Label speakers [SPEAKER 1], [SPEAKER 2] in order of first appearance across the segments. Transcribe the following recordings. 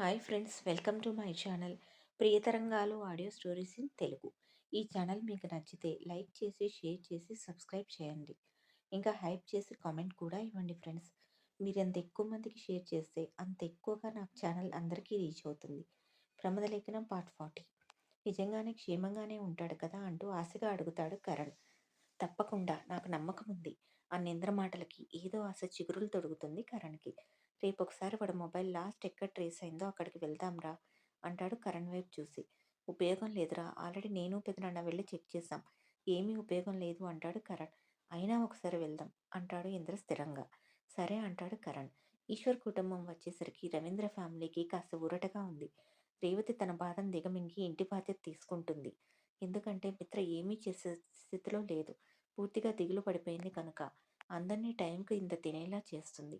[SPEAKER 1] Hi friends welcome to my channel Priyatarangalu audio stories in Telugu. ఈ channel మీకు నచ్చితే like చేసి share చేసి సబ్స్క్రైబ్ చేయండి. ఇంకా హైప్ చేసి కామెంట్ కూడా ఇవ్వండి ఫ్రెండ్స్. మీరు ఎంత ఎక్కువ మందికి షేర్ చేస్తే అంత ఎక్కువగా నాకు ఛానల్ అందరికీ రీచ్ అవుతుంది. ప్రమద లేఖనం పార్ట్ ఫార్టీ. నిజంగానే క్షేమంగానే ఉంటాడు కదా అంటూ ఆశగా అడుగుతాడు కరణ్. తప్పకుండా నాకు నమ్మకం ఉంది. ఆ నింద్ర మాటలకి ఏదో ఆశ చిగురులు తొడుగుతుంది కరణ్కి. రేపు ఒకసారి వాడు మొబైల్ లాస్ట్ ఎక్కడ ట్రేస్ అయిందో అక్కడికి వెళ్దాంరా అంటాడు కరణ్ వైపు చూసి. ఉపయోగం లేదురా ఆల్రెడీ నేను పెద్దనాన్న వెళ్ళి చెక్ చేశాం. ఏమీ ఉపయోగం లేదు అంటాడు కరణ్. అయినా ఒకసారి వెళ్దాం అంటాడు ఇంద్ర స్థిరంగా. సరే అంటాడు కరణ్. ఈశ్వర్ కుటుంబం వచ్చేసరికి రవీంద్ర ఫ్యామిలీకి కాస్త ఊరటగా ఉంది. రేవతి తన బాధను దిగమింగి ఇంటి బాధ్యత తీసుకుంటుంది. ఎందుకంటే మిత్ర ఏమీ చేసే స్థితిలో లేదు. పూర్తిగా దిగులు పడిపోయింది కనుక. అందరినీ టైంకి ఇంత తినేలా చేస్తుంది.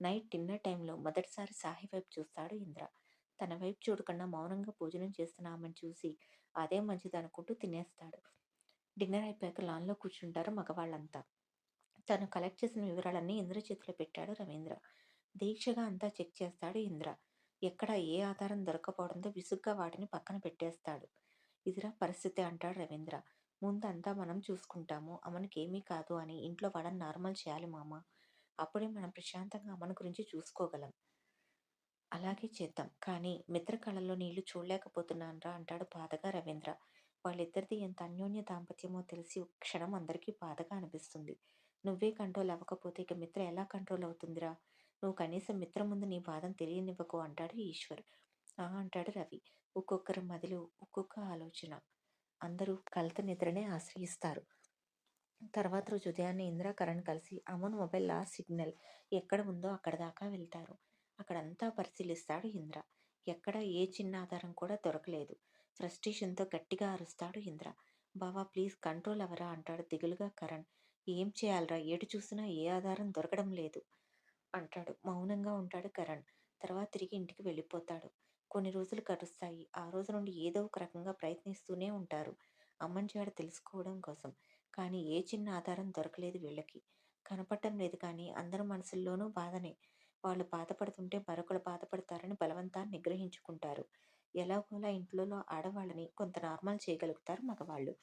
[SPEAKER 1] నైట్ డిన్నర్ టైంలో మొదటిసారి సాహి వైపు చూస్తాడు ఇంద్ర. తన వైపు చూడకుండా మౌనంగా భోజనం చేస్తున్నామని చూసి అదే మంచిది అనుకుంటూ తినేస్తాడు. డిన్నర్ అయిపోయాక లాన్లో కూర్చుంటారు మగవాళ్ళంతా. తను కలెక్ట్ చేసిన వివరాలన్నీ ఇంద్ర చేతిలో పెట్టాడు రవీంద్ర. దీక్షగా అంతా చెక్ చేస్తాడు ఇంద్ర. ఎక్కడ ఏ ఆధారం దొరకపోవడంతో విసుగ్గా వాటిని పక్కన పెట్టేస్తాడు. ఇదిరా పరిస్థితి అంటాడు రవీంద్ర. ముందంతా మనం చూసుకుంటాము. అమ్మనికేమీ కాదు అని ఇంట్లో వాళ్ళని నార్మల్ చేయాలి మామ. అప్పుడే మనం ప్రశాంతంగా అమ్మని గురించి చూసుకోగలం. అలాగే చేద్దాం. కానీ మిత్ర కళల్లో నీళ్ళు చూడలేకపోతున్నానరా అంటాడు బాధగా రవీంద్ర. వాళ్ళిద్దరిది ఎంత అన్యోన్య దాంపత్యమో తెలిసి క్షణం అందరికీ బాధగా అనిపిస్తుంది. నువ్వే కంట్రోల్ అవ్వకపోతే ఇక మిత్ర ఎలా కంట్రోల్ అవుతుందిరా? నువ్వు కనీసం మిత్ర ముందు నీ బాధను తెలియనివ్వకు అంటాడు ఈశ్వర్. ఆ అంటాడు రవి. ఒక్కొక్కరి మదిలో ఒక్కొక్క ఆలోచన. అందరూ కలత నిద్రనే ఆశ్రయిస్తారు. తర్వాత రోజు ఉదయాన్నే ఇందిరా కరణ్ కలిసి అమన్ మొబైల్ లాస్ట్ సిగ్నల్ ఎక్కడ ఉందో అక్కడ దాకా వెళ్తారు. అక్కడంతా పరిశీలిస్తాడు ఇంద్ర. ఎక్కడ ఏ చిన్న ఆధారం కూడా దొరకలేదు. ఫ్రస్ట్రేషన్తో గట్టిగా అరుస్తాడు ఇంద్ర. బావా ప్లీజ్ కంట్రోల్ అవరా అంటాడు దిగులుగా కరణ్. ఏం చేయాలరా? ఏటు చూసినా ఏ ఆధారం దొరకడం లేదు అంటాడు. మౌనంగా ఉంటాడు కరణ్. తర్వాత తిరిగి ఇంటికి వెళ్ళిపోతాడు. కొన్ని రోజులు గడుస్తాయి. ఆ రోజు నుండి ఏదో ఒక రకంగా ప్రయత్నిస్తూనే ఉంటారు. అమ్మని జాడ తెలుసుకోవడం కోసం. కానీ ఏ చిన్న ఆధారం దొరకలేదు వీళ్ళకి. కనపడటం లేదు కానీ అందరి మనసుల్లోనూ బాధనే. వాళ్ళు బాధపడుతుంటే మరొకరు బాధపడతారని బలవంతాన్ని నిగ్రహించుకుంటారు. ఎలాగోలా ఇంట్లో ఆడవాళ్ళని కొంత నార్మల్ చేయగలుగుతారు మగవాళ్ళు.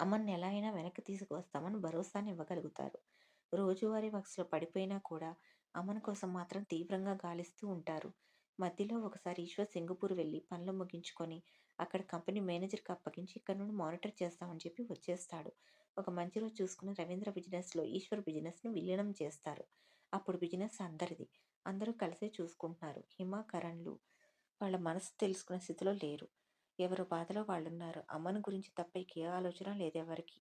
[SPEAKER 1] అమ్మని ఎలా అయినా వెనక్కి తీసుకువస్తామని భరోసాని ఇవ్వగలుగుతారు. రోజువారీ వక్స్లో పడిపోయినా కూడా అమ్మన్ కోసం మాత్రం తీవ్రంగా గాలిస్తూ ఉంటారు. మధ్యలో ఒకసారి ఈశ్వర్ సింగపూర్ వెళ్ళి పనులు ముగించుకొని అక్కడ కంపెనీ మేనేజర్కి అప్పగించి ఇక్కడ నుండి మానిటర్ చేస్తామని చెప్పి వచ్చేస్తాడు. ఒక మంచి రోజు చూసుకుని రవీంద్ర బిజినెస్లో ఈశ్వర్ బిజినెస్ను విలీనం చేస్తారు. అప్పుడు బిజినెస్ అందరిది. అందరూ కలిసే చూసుకుంటున్నారు. హిమ కరణ్లు వాళ్ళ మనసు తెలుసుకునే స్థితిలో లేరు. ఎవరు బాధలో వాళ్ళున్నారు. అమ్మను గురించి తప్ప ఏ ఆలోచన లేదు ఎవరికి.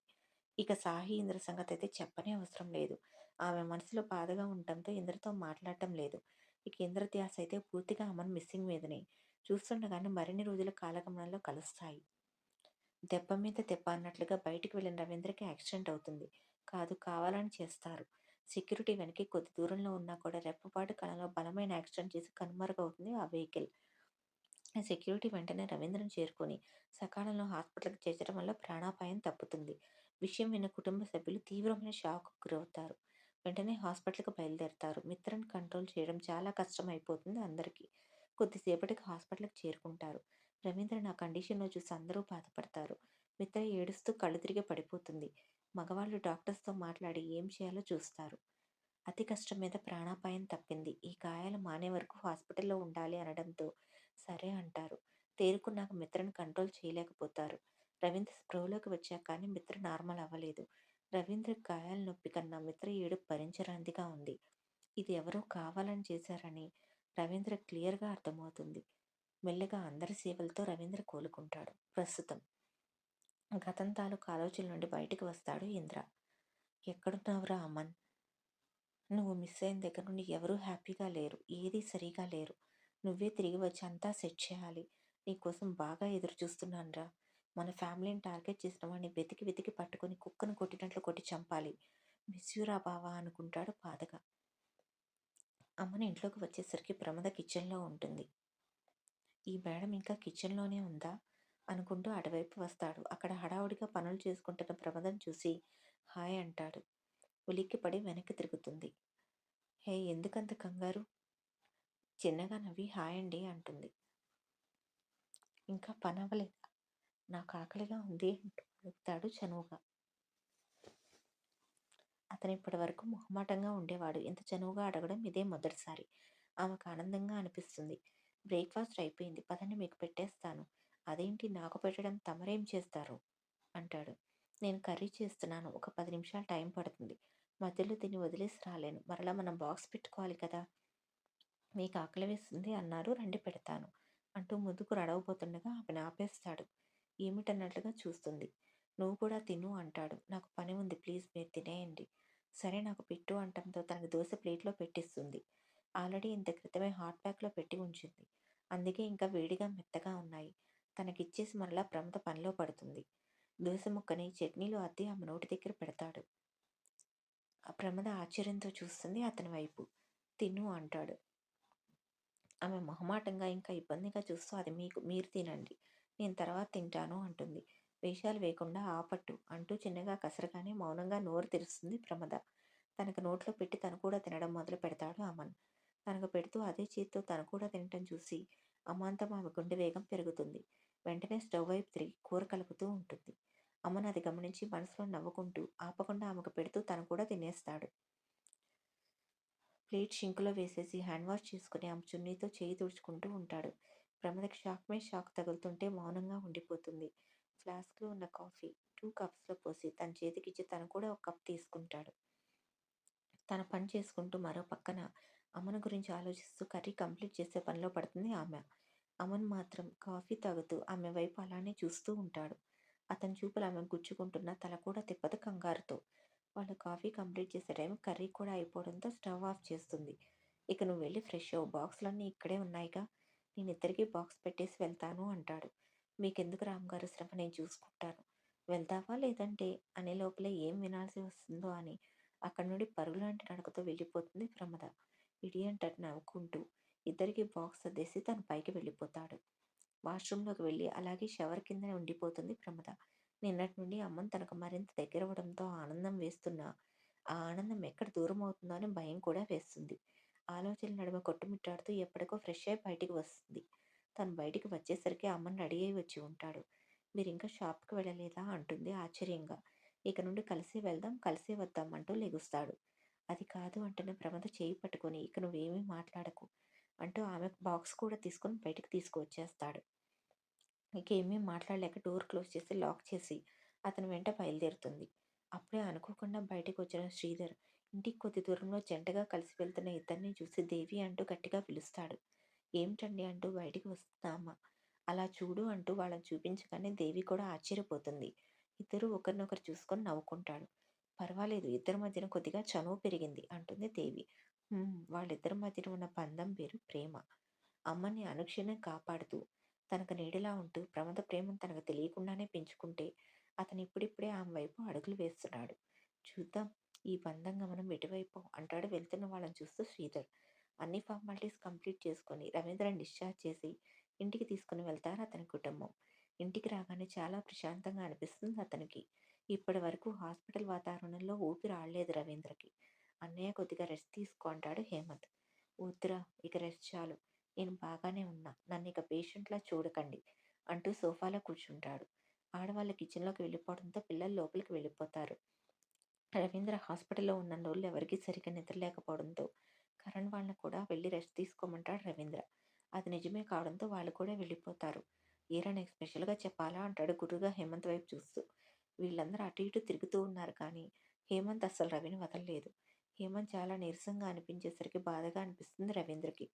[SPEAKER 1] ఇక సాహి ఇంద్ర సంగతి అయితే చెప్పనే అవసరం లేదు. ఆమె మనసులో బాధగా ఉండటంతో ఇంద్రతో మాట్లాడటం లేదు. ఇక ఇంద్రధ్యాస అయితే పూర్తిగా అమ్మను మిస్సింగ్ మీదనే. చూస్తుండగానే మరిన్ని రోజుల కాలగమనంలో కలుస్తాయి. దెబ్బ మీద దెబ్బ అన్నట్లుగా బయటికి వెళ్ళిన రవీంద్రకి యాక్సిడెంట్ అవుతుంది. కాదు కావాలని చేస్తారు. సెక్యూరిటీ వెనక్కి కొద్ది దూరంలో ఉన్నా కూడా రెప్పపాటు కాలంలో బలమైన యాక్సిడెంట్ చేసి కనుమరుగవుతుంది ఆ వెహికల్. సెక్యూరిటీ వెంటనే రవీంద్రను చేరుకొని సకాలంలో హాస్పిటల్కి చేర్చడం వల్ల ప్రాణాపాయం తప్పుతుంది. విషయం విన్న కుటుంబ సభ్యులు తీవ్రమైన షాక్ గురవుతారు. వెంటనే హాస్పిటల్కి బయలుదేరతారు. మిత్రను కంట్రోల్ చేయడం చాలా కష్టం అయిపోతుంది అందరికీ. కొద్దిసేపటికి హాస్పిటల్కి చేరుకుంటారు. రవీంద్ర నా కండిషన్లో చూసి అందరూ బాధపడతారు. మిత్ర ఏడుస్తూ కళ్ళు తిరిగి పడిపోతుంది. మగవాళ్ళు డాక్టర్స్తో మాట్లాడి ఏం చేయాలో చూస్తారు. అతి కష్టం మీద ప్రాణాపాయం తప్పింది. ఈ గాయాలు మానే వరకు హాస్పిటల్లో ఉండాలి అనడంతో సరే అంటారు. తేరుకున్నాక మిత్రను కంట్రోల్ చేయలేకపోతారు. రవీంద్ర స్ప్రోలోకి వచ్చాక కానీ మిత్ర నార్మల్ అవ్వలేదు. రవీంద్ర గాయాల నొప్పి కన్నా మిత్ర ఏడు భరించరాందిగా ఉంది. ఇది ఎవరో కావాలని చేశారని రవీంద్ర క్లియర్గా అర్థమవుతుంది. మెల్లగా అందరి సేవలతో రవీంద్ర కోలుకుంటాడు. ప్రస్తుతం గతం తాలూకు ఆలోచన నుండి బయటకు వస్తాడు ఇంద్ర. ఎక్కడున్నావురా అమన్? నువ్వు మిస్ అయిన దగ్గర నుండి ఎవరూ హ్యాపీగా లేరు. ఏది సరిగా లేరు. నువ్వే తిరిగి వచ్చి అంతా సెట్ చేయాలి. నీకోసం బాగా ఎదురు చూస్తున్నానురా మన ఫ్యామిలీని టార్గెట్ చేసిన వాడిని వెతికి వెతికి పట్టుకొని కుక్కను కొట్టినట్లు కొట్టి చంపాలి. మిస్యూరా బావా అనుకుంటాడు బాధగా. అమ్మని ఇంట్లోకి వచ్చేసరికి ప్రమద కిచెన్లో ఉంటుంది. ఈ మేడం ఇంకా కిచెన్లోనే ఉందా? అనుకుంటూ అటువైపు వస్తాడు. అక్కడ హడావుడిగా పనులు చేసుకుంటున్న ప్రమదం చూసి హాయ్ అంటాడు. ఉలిక్కిపడి వెనక్కి తిరుగుతుంది. హే ఎందుకంత కంగారు? చిన్నగా నవ్వి హాయ్ అండి అంటుంది. ఇంకా పనవ్వలేదా? నాకు ఆకలిగా ఉంది అంటూ అడుగుతాడు చనువుగా. అతను ఇప్పటి వరకు మొహమాటంగా ఉండేవాడు. ఇంత చనువుగా అడగడం ఇదే మొదటిసారి. ఆమెకు ఆనందంగా అనిపిస్తుంది. బ్రేక్ఫాస్ట్ అయిపోయింది. పదండి మీకు పెట్టేస్తాను. అదేంటి? నాకు పెట్టడం తమరేం చేస్తారు? అంటాడు. నేను కర్రీ చేస్తున్నాను. ఒక పది నిమిషాలు టైం పడుతుంది. మధ్యలో తిని వదిలేసి రాలేను. మరలా మనం బాక్స్ పెట్టుకోవాలి కదా? మీకు ఆకలి వేస్తుంది అన్నారు. రండి పెడతాను అంటూ ముందుకు రడవబోతుండగా ఆమెను ఆపేస్తాడు. ఏమిటన్నట్లుగా చూస్తుంది. నువ్వు కూడా తిను అంటాడు. నాకు పని ఉంది ప్లీజ్ మీరు తినేయండి. సరే నాకు పెట్టు అంటంతో తనకి దోశ ప్లేట్లో పెట్టిస్తుంది. ఆల్రెడీ ఇంత క్రితమే హాట్ ప్యాక్లో పెట్టి ఉంచింది. అందుకే ఇంకా వేడిగా మెత్తగా ఉన్నాయి. తనకిచ్చేసి మరలా ప్రమద పనిలో పడుతుంది. దోశ ముక్కని చట్నీలో అద్ది ఆమె నోటి దగ్గర పెడతాడు. ఆ ప్రమద ఆశ్చర్యంతో చూస్తుంది అతని వైపు. తిను అంటాడు. ఆమె మొహమాటంగా ఇంకా ఇబ్బందిగా చూస్తూ అది మీకు మీరు తినండి. నేను తర్వాత తింటాను అంటుంది. వేషాలు వేయకుండా ఆపట్టు అంటూ చిన్నగా కసరగానే మౌనంగా నోరు తెరుస్తుంది ప్రమద. తనకు నోట్లో పెట్టి తను కూడా తినడం మొదలు పెడతాడు అమన్. తనకు పెడుతూ అదే చేతితో తను కూడా తినటం చూసి అమాంతం ఆమె గుండె వేగం పెరుగుతుంది. వెంటనే స్టవ్ వైపు తిరిగి కూర కలుపుతూ ఉంటుంది. అమన్ అది గమనించి మనసులో నవ్వుకుంటూ ఆపకుండా ఆమెకు పెడుతూ తను కూడా తినేస్తాడు. ప్లేట్ షింకులో వేసేసి హ్యాండ్ వాష్ చేసుకుని ఆమె చున్నీతో చేయి తుడుచుకుంటూ ఉంటాడు. ప్రమదకి షాక్ మీద షాక్ తగులుతుంటే మౌనంగా ఉండిపోతుంది. ఫ్లాస్క్లో ఉన్న కాఫీ టూ కప్స్లో పోసి తన చేతికిచ్చి తను కూడా ఒక కప్ తీసుకుంటాడు. తన పని చేసుకుంటూ మరో పక్కన అమ్మను గురించి ఆలోచిస్తూ కర్రీ కంప్లీట్ చేసే పనిలో పడుతుంది ఆమె. అమన్ మాత్రం కాఫీ తాగుతూ ఆమె వైపు అలానే చూస్తూ ఉంటాడు. అతని చూపులు ఆమె గుచ్చుకుంటున్న తల కూడా తిప్పదు కంగారుతో. వాళ్ళు కాఫీ కంప్లీట్ చేసే టైం కర్రీ కూడా అయిపోవడంతో స్టవ్ ఆఫ్ చేస్తుంది. ఇక నువ్వు వెళ్ళి ఫ్రెష్ అవ్వు బాక్స్లన్నీ ఇక్కడే ఉన్నాయిగా. నేను ఇద్దరికి బాక్స్ పెట్టేసి వెళ్తాను అంటాడు. మీకెందుకు రామ్గారు శ్రమ? నేను చూసుకుంటాను. వెళ్తావా లేదంటే? అనే లోపలే ఏం వినాల్సి వస్తుందో అని అక్కడి నుండి పరుగులాంటి నడకతో వెళ్ళిపోతుంది ప్రమద. ఇడియంటట్ నవ్వుకుంటూ. ఇద్దరికి బాక్స్ సర్దేసి తను పైకి వెళ్ళిపోతాడు. వాష్రూమ్లోకి వెళ్ళి అలాగే షవర్ కిందనే ఉండిపోతుంది ప్రమద. నిన్నటి నుండి అమ్మను తనకు మరింత దగ్గరవడంతో ఆనందం వేస్తున్నా ఆ ఆనందం ఎక్కడ దూరం అవుతుందో అని భయం కూడా వేస్తుంది. ఆలోచనల నడుమ కొట్టుమిట్టాడుతూ ఎప్పటికో ఫ్రెష్ అయి బయటికి వస్తుంది. తను బయటికి వచ్చేసరికి అమ్మని రెడీ అయి వచ్చి ఉంటాడు. మీరు ఇంకా షాప్కి వెళ్ళలేదా? అంటుంది ఆశ్చర్యంగా. ఇక నుండి కలిసి వెళ్దాం కలిసే వద్దాం అంటూ లెగుస్తాడు. అది కాదు అంటేనే ప్రమద చేయి పట్టుకొని ఇక నువ్వేమీ మాట్లాడకు అంటూ ఆమె బాక్స్ కూడా తీసుకొని బయటకు తీసుకువచ్చేస్తాడు. ఇంకేమీ మాట్లాడలేక డోర్ క్లోజ్ చేసి లాక్ చేసి అతని వెంట బయలుదేరుతుంది. అప్పుడే అనుకోకుండా బయటకు వచ్చిన శ్రీధర్ ఇంటికి కొద్ది దూరంలో జంటగా కలిసి వెళ్తున్న ఇద్దరిని చూసి దేవి అంటూ గట్టిగా పిలుస్తాడు. ఏమిటండి అంటూ బయటికి వస్తున్నామా అలా చూడు అంటూ వాళ్ళని చూపించగానే దేవి కూడా ఆశ్చర్యపోతుంది. ఇద్దరు ఒకరినొకరు చూసుకొని నవ్వుకుంటాడు పర్వాలేదు ఇద్దరి మధ్యన కొద్దిగా చనువు పెరిగింది అంటుంది దేవి. వాళ్ళిద్దరి మధ్యన ఉన్న బంధం పేరు ప్రేమ. అమ్మని అనుక్షణం కాపాడుతూ తనకు నీడలా ఉంటూ ప్రమద ప్రేమను తనకు తెలియకుండానే పెంచుకుంటే అతను ఇప్పుడిప్పుడే ఆమె వైపు అడుగులు వేస్తున్నాడు. చూద్దాం ఈ బంధంగా మనం ఎటువైపు? అంటాడు వెళ్తున్న వాళ్ళని చూస్తూ శ్రీధర్. అన్ని ఫార్మాలిటీస్ కంప్లీట్ చేసుకొని రవీంద్రని డిశ్చార్జ్ చేసి ఇంటికి తీసుకుని వెళ్తారు అతని కుటుంబం. ఇంటికి రాగానే చాలా ప్రశాంతంగా అనిపిస్తుంది అతనికి. ఇప్పటి వరకు హాస్పిటల్ వాతావరణంలో ఊపిరి ఆడలేదు రవీంద్రకి. అన్నయ్య కొద్దిగా రెస్ట్ తీసుకో అంటాడు హేమంత్. వద్దురా ఇక రెస్ట్ చాలు. నేను బాగానే ఉన్నా. నన్ను ఇక పేషెంట్లా చూడకండి అంటూ సోఫాలో కూర్చుంటాడు. ఆడవాళ్ళ కిచెన్లోకి వెళ్ళిపోవడంతో పిల్లలు లోపలికి వెళ్ళిపోతారు. రవీంద్ర హాస్పిటల్లో ఉన్న రోజులు ఎవరికి సరిగ్గా నిద్రలేకపోవడంతో కరణ్ వాళ్ళని కూడా వెళ్ళి రెస్ట్ తీసుకోమంటాడు రవీంద్ర. అది నిజమే కావడంతో వాళ్ళు కూడా వెళ్ళిపోతారు. ఏరా నీకు స్పెషల్గా చెప్పాలా? అంటాడు గురుగా హేమంత్ వైపు చూస్తూ. వీళ్ళందరూ అటు ఇటు తిరుగుతూ ఉన్నారు కానీ హేమంత్ అస్సలు రవిని వదలలేదు. హేమంత్ చాలా నీరసంగా అనిపించేసరికి బాధగా అనిపిస్తుంది రవీంద్రకి.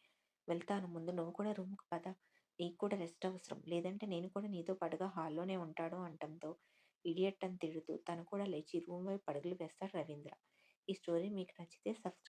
[SPEAKER 1] వెళ్తాను ముందు నువ్వు కూడా రూమ్కి పద. నీకు కూడా రెస్ట్ అవసరం. లేదంటే నేను కూడా నీతో పాటుగా హాల్లోనే ఉంటాడు అంటంతో ఇడియట్ అని తిడుతూ తను కూడా లేచి రూమ్ వైపు అడుగులు వేస్తాడు రవీంద్ర. ఈ స్టోరీ మీకు నచ్చితే సబ్స్క్రైబ్